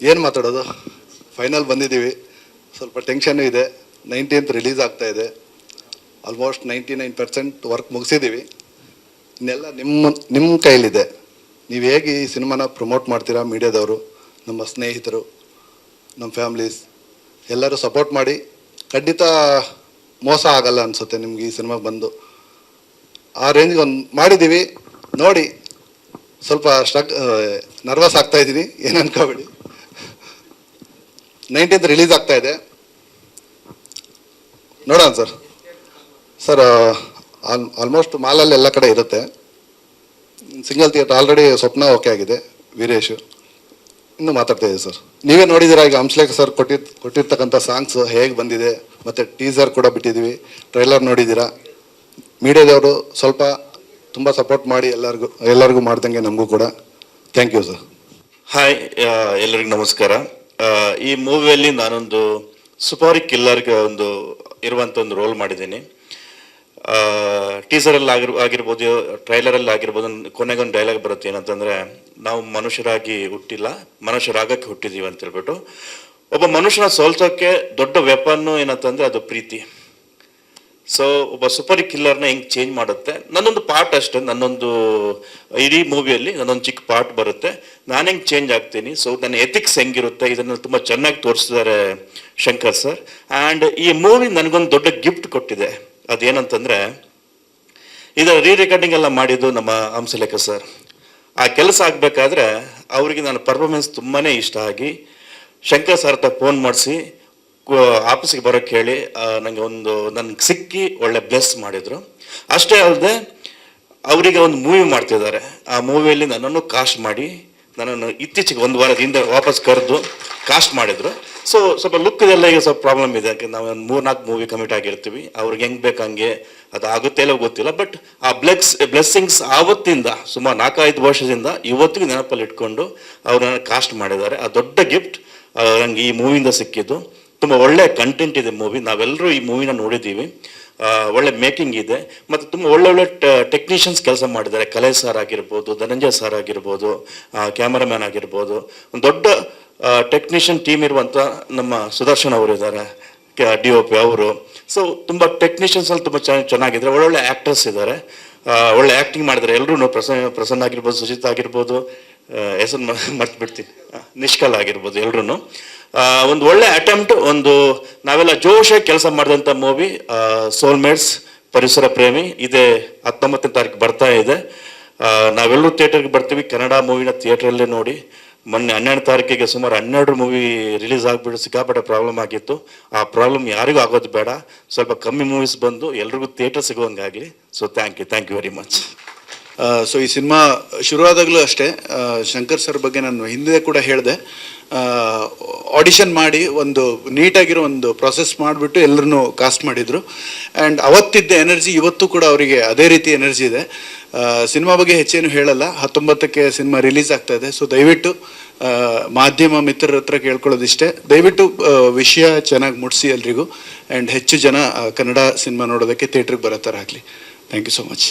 ಏನು ಮಾತಾಡೋದು? ಫೈನಲ್ ಬಂದಿದ್ದೀವಿ. ಸ್ವಲ್ಪ ಟೆನ್ಷನ್ ಇದೆ. ನೈನ್ಟೀನ್ತ್ ರಿಲೀಸ್ ಆಗ್ತಾ ಇದೆ. Almost ninety nine percent work ಮುಗಿಸಿದ್ದೀವಿ. ಇನ್ನೆಲ್ಲ ನಿಮ್ಮ ನಿಮ್ಮ ಕೈಲಿದೆ. ನೀವು ಹೇಗೆ ಈ ಸಿನಿಮಾನ ಪ್ರಮೋಟ್ ಮಾಡ್ತೀರಾ ಮೀಡಿಯಾದವರು, ನಮ್ಮ ಸ್ನೇಹಿತರು, ನಮ್ಮ ಫ್ಯಾಮ್ಲೀಸ್ ಎಲ್ಲರೂ ಸಪೋರ್ಟ್ ಮಾಡಿ. ಖಂಡಿತ ಮೋಸ ಆಗಲ್ಲ ಅನಿಸುತ್ತೆ ನಿಮ್ಗೆ ಈ ಸಿನಿಮಾ ಬಂದು. ಆ ರೇಂಜ್ಗೆ ಒಂದು ಮಾಡಿದ್ದೀವಿ. ನೋಡಿ, ಸ್ವಲ್ಪ ಸ್ಟಕ್ ನರ್ವಸ್ ಆಗ್ತಾ ಇದ್ದೀನಿ. ಏನು ಅನ್ಕೋಬೇಡಿ. ನೈನ್ಟೀನ್ತ್ ರಿಲೀಸ್ ಆಗ್ತಾ ಇದೆ. ನೋಡೋಣ ಸರ್. ಸರ್ ಆಲ್ ಆಲ್ಮೋಸ್ಟ್ ಮಾಲಲ್ಲಿ ಎಲ್ಲ ಕಡೆ ಇರುತ್ತೆ. Single theatre already Swapna okay ಆಗಿದೆ, ವೀರೇಶು. ಇನ್ನು ಮಾತಾಡ್ತಾ ಇದ್ದೀವಿ ಸರ್. ನೀವೇ ನೋಡಿದ್ದೀರಾ ಈಗ ಹಂಸ್ಲೇಖ ಸರ್ ಕೊಟ್ಟಿರ್ ಕೊಟ್ಟಿರ್ತಕ್ಕಂಥ ಸಾಂಗ್ಸ್ ಹೇಗೆ ಬಂದಿದೆ, ಮತ್ತು ಟೀಸರ್ ಕೂಡ ಬಿಟ್ಟಿದ್ದೀವಿ ಟ್ರೈಲರ್ ನೋಡಿದ್ದೀರಾ ಮೀಡಿಯಾದವರು ಸ್ವಲ್ಪ ತುಂಬ ಸಪೋರ್ಟ್ ಮಾಡಿ ಎಲ್ಲರಿಗೂ ಎಲ್ಲರಿಗೂ ಮಾಡ್ದಂಗೆ ನಮಗೂ ಕೂಡ. ಥ್ಯಾಂಕ್ ಯು ಸರ್ ಹಾಯ್ ಎಲ್ಲರಿಗೂ ನಮಸ್ಕಾರ. ಈ ಮೂವಿಯಲ್ಲಿ ನಾನೊಂದು ಸುಪಾರಿ ಕಿಲ್ಲರ್ಗೆ ಒಂದು ಇರುವಂಥ ಒಂದು ರೋಲ್ ಮಾಡಿದ್ದೀನಿ. ಟೀಸರಲ್ಲಿ ಆಗಿರ್, ಆಗಿರ್ಬೋದು ಟ್ರೈಲರಲ್ಲಿ ಆಗಿರ್ಬೋದು ಕೊನೆಗೊಂದು ಡೈಲಾಗ್ ಬರುತ್ತೆ ಏನಂತಂದರೆ, ನಾವು ಮನುಷ್ಯರಾಗಿ ಹುಟ್ಟಿಲ್ಲ ಮನುಷ್ಯರಾಗಕ್ಕೆ ಹುಟ್ಟಿದ್ದೀವಿ ಅಂತ ಹೇಳ್ಬಿಟ್ಟು. ಒಬ್ಬ ಮನುಷ್ಯನ ಸೋಲ್ಸೋಕ್ಕೆ ದೊಡ್ಡ ವೆಪನ್ನು ಏನಂತಂದರೆ ಅದು ಪ್ರೀತಿ. ಸೊ ಒಬ್ಬ ಸೂಪರ್ ಕಿಲ್ಲರ್ನ ಹೆಂಗ್ ಚೇಂಜ್ ಮಾಡುತ್ತೆ? ನನ್ನೊಂದು ಪಾರ್ಟ್ ಅಷ್ಟೇ, ನನ್ನೊಂದು, ಇಡೀ ಮೂವಿಯಲ್ಲಿ ನನ್ನೊಂದು ಚಿಕ್ಕ ಪಾರ್ಟ್ ಬರುತ್ತೆ. ನಾನು ಹೆಂಗ್ ಚೇಂಜ್ ಆಗ್ತೀನಿ? ಸೊ ನನ್ನ ಎಥಿಕ್ಸ್ ಹೆಂಗಿರುತ್ತೆ? ಇದನ್ನು ತುಂಬಾ ಚೆನ್ನಾಗಿ ತೋರಿಸಿದ್ದಾರೆ ಶಂಕರ್ ಸರ್ ಆ್ಯಂಡ್ ಈ ಮೂವಿ ನನಗೊಂದು ದೊಡ್ಡ ಗಿಫ್ಟ್ ಕೊಟ್ಟಿದೆ. ಅದೇನಂತಂದರೆ, ಇದರ ರೀ ರೆಕಾರ್ಡಿಂಗ್ ಎಲ್ಲ ಮಾಡಿದ್ದು ನಮ್ಮ ಹಂಸಲೇಖ ಸರ್ ಆ ಕೆಲಸ ಆಗಬೇಕಾದ್ರೆ, ಅವರಿಗೆ ನನ್ನ ಪರ್ಫಾರ್ಮೆನ್ಸ್ ತುಂಬಾನೇ ಇಷ್ಟ ಆಗಿ, ಶಂಕರ್ ಸರ್ ಹತ್ರ ಫೋನ್ ಮಾಡಿಸಿ ಆಫೀಸಿಗೆ ಬರೋಕ್ಕೆ ಹೇಳಿ ನನಗೆ ಒಂದು ನನಗೆ ಸಿಕ್ಕಿ ಒಳ್ಳೆ ಬ್ಲೆಸ್ ಮಾಡಿದರು. ಅಷ್ಟೇ ಅಲ್ಲದೆ ಅವರಿಗೆ ಒಂದು ಮೂವಿ ಮಾಡ್ತಿದ್ದಾರೆ. ಆ ಮೂವಿಯಲ್ಲಿ ನನ್ನನ್ನು ಕಾಸ್ಟ್ ಮಾಡಿ, ನನ್ನನ್ನು ಇತ್ತೀಚೆಗೆ ಒಂದು ವಾರದ ಹಿಂದೆ ವಾಪಸ್ ಕರೆದು ಕಾಸ್ಟ್ ಮಾಡಿದರು. ಸೊ ಸ್ವಲ್ಪ ಲುಕ್ ಇದೆಲ್ಲ ಈಗ ಸ್ವಲ್ಪ ಪ್ರಾಬ್ಲಮ್ ಇದೆ. ಯಾಕೆ ನಾವು ಒಂದು ಮೂರ್ನಾಲ್ಕು ಮೂವಿ ಕಮಿಟ್ ಆಗಿರ್ತೀವಿ. ಅವ್ರಿಗೆ ಹೆಂಗೆ ಬೇಕು ಹಂಗೆ, ಅದು ಆಗುತ್ತೆ ಇಲ್ಲೋ ಗೊತ್ತಿಲ್ಲ. ಬಟ್ ಆ ಬ್ಲೆಕ್ಸ್ ಬ್ಲೆಸ್ಸಿಂಗ್ಸ್ ಆವತ್ತಿಂದ, ಸುಮಾರು ನಾಲ್ಕೈದು ವರ್ಷದಿಂದ ಇವತ್ತಿಗೂ ನೆನಪಲ್ಲಿ ಇಟ್ಕೊಂಡು ಅವ್ರನ್ನ ಕಾಸ್ಟ್ ಮಾಡಿದ್ದಾರೆ. ಆ ದೊಡ್ಡ ಗಿಫ್ಟ್ ನಂಗೆ ಈ ಮೂವಿಯಿಂದ ಸಿಕ್ಕಿದ್ದು. ತುಂಬ ಒಳ್ಳೆ ಕಂಟೆಂಟ್ ಇದೆ ಮೂವಿ ನಾವೆಲ್ಲರೂ ಈ ಮೂವಿನ ನೋಡಿದ್ದೀವಿ. ಒಳ್ಳೆ ಮೇಕಿಂಗ್ ಇದೆ. ಮತ್ತು ತುಂಬ ಒಳ್ಳೊಳ್ಳೆ ಟೆಕ್ನಿಷಿಯನ್ಸ್ ಕೆಲಸ ಮಾಡಿದ್ದಾರೆ. ಕಲೆ ಸರ್ ಆಗಿರ್ಬೋದು, ಧನಂಜಯ ಸರ್ ಆಗಿರ್ಬೋದು ಕ್ಯಾಮರಾಮ್ಯಾನ್ ಆಗಿರ್ಬೋದು. ಒಂದು ದೊಡ್ಡ ಟೆಕ್ನಿಷಿಯನ್ ಟೀಮ್ ಇರುವಂಥ ನಮ್ಮ ಸುದರ್ಶನ್ ಅವರು ಇದ್ದಾರೆ. ಡಿ ಒ ಪಿ ಅವರು. ಸೊ ತುಂಬ ಟೆಕ್ನಿಷಿಯನ್ಸ್ ಅಲ್ಲಿ ತುಂಬ ಚೆನ್ನಾಗಿ, ಚೆನ್ನಾಗಿದ್ದಾರೆ. ಒಳ್ಳೊಳ್ಳೆ ಆ್ಯಕ್ಟರ್ಸ್ ಇದ್ದಾರೆ. ಒಳ್ಳೆ ಆ್ಯಕ್ಟಿಂಗ್ ಮಾಡಿದ್ದಾರೆ. ಎಲ್ಲರೂ ಪ್ರಸನ್ನ ಪ್ರಸನ್ನ ಆಗಿರ್ಬೋದು, ಸುಜಿತ್ ಆಗಿರ್ಬೋದು. ಹೆಸರು ಮರ್ತು ಬಿಡ್ತೀನಿ ನಿಷ್ಕಲ್ ಆಗಿರ್ಬೋದು ಎಲ್ರು ಒಂದು ಒಳ್ಳೆ ಅಟೆಂಪ್ಟ್ ಒಂದು ನಾವೆಲ್ಲ ಜೋಶಾಗಿ ಕೆಲಸ ಮಾಡಿದಂಥ ಮೂವಿ ಸೋಲ್ಮೇಟ್ಸ್ ಪರಿಸರ ಪ್ರೇಮಿ. ಇದೇ ಹತ್ತೊಂಬತ್ತನೇ ತಾರೀಕು ಬರ್ತಾ ಇದೆ. ನಾವೆಲ್ಲರೂ ಥಿಯೇಟರ್ಗೆ ಬರ್ತೀವಿ. ಕನ್ನಡ ಮೂವಿನ ಥಿಯೇಟ್ರಲ್ಲೇ ನೋಡಿ. ಮೊನ್ನೆ ಹನ್ನೆರಡು ತಾರೀಕಿಗೆ ಸುಮಾರು ಹನ್ನೆರಡು ಮೂವಿ ರಿಲೀಸ್ ಆಗಿಬಿಟ್ಟು ಸಿಕ್ಕಾಪಟ್ಟೆ ಪ್ರಾಬ್ಲಮ್ ಆಗಿತ್ತು. ಆ ಪ್ರಾಬ್ಲಮ್ ಯಾರಿಗೂ ಆಗೋದು ಬೇಡ. ಸ್ವಲ್ಪ ಕಮ್ಮಿ ಮೂವೀಸ್ ಬಂದು ಎಲ್ರಿಗೂ theatre ಸಿಗುವಂಗಾಗಲಿ. So thank you thank you very much so ಈ ಸಿನಿಮಾ ಶುರುವಾದಾಗಲೂ ಅಷ್ಟೇ. ಶಂಕರ್ ಸರ್ ಬಗ್ಗೆ ನಾನು ಹಿಂದೆ ಕೂಡ ಹೇಳಿದೆ. ಆಡಿಷನ್ ಮಾಡಿ ಒಂದು ನೀಟಾಗಿರೋ ಒಂದು ಪ್ರೊಸೆಸ್ ಮಾಡಿಬಿಟ್ಟು ಎಲ್ಲರನ್ನೂ ಕಾಸ್ಟ್ ಮಾಡಿದರು. ಆ್ಯಂಡ್ ಅವತ್ತಿದ್ದ ಎನರ್ಜಿ ಇವತ್ತು ಕೂಡ ಅವರಿಗೆ ಅದೇ ರೀತಿ ಎನರ್ಜಿ ಇದೆ. ಸಿನಿಮಾ ಬಗ್ಗೆ ಹೆಚ್ಚೇನು ಹೇಳಲ್ಲ. ಹತ್ತೊಂಬತ್ತಕ್ಕೆ ಸಿನಿಮಾ ರಿಲೀಸ್ ಆಗ್ತಾ ಇದೆ. ಸೊ ದಯವಿಟ್ಟು ಮಾಧ್ಯಮ ಮಿತ್ರರ ಹತ್ರ ಕೇಳ್ಕೊಳ್ಳೋದಿಷ್ಟೇ. ದಯವಿಟ್ಟು ವಿಷಯ ಚೆನ್ನಾಗಿ ಮುಟ್ಸಿ ಎಲ್ರಿಗೂ. ಆ್ಯಂಡ್ ಹೆಚ್ಚು ಜನ ಕನ್ನಡ ಸಿನಿಮಾ ನೋಡೋದಕ್ಕೆ ಥಿಯೇಟ್ರಿಗೆ ಬರೋ ಥರ ಆಗಲಿ. Thank you so much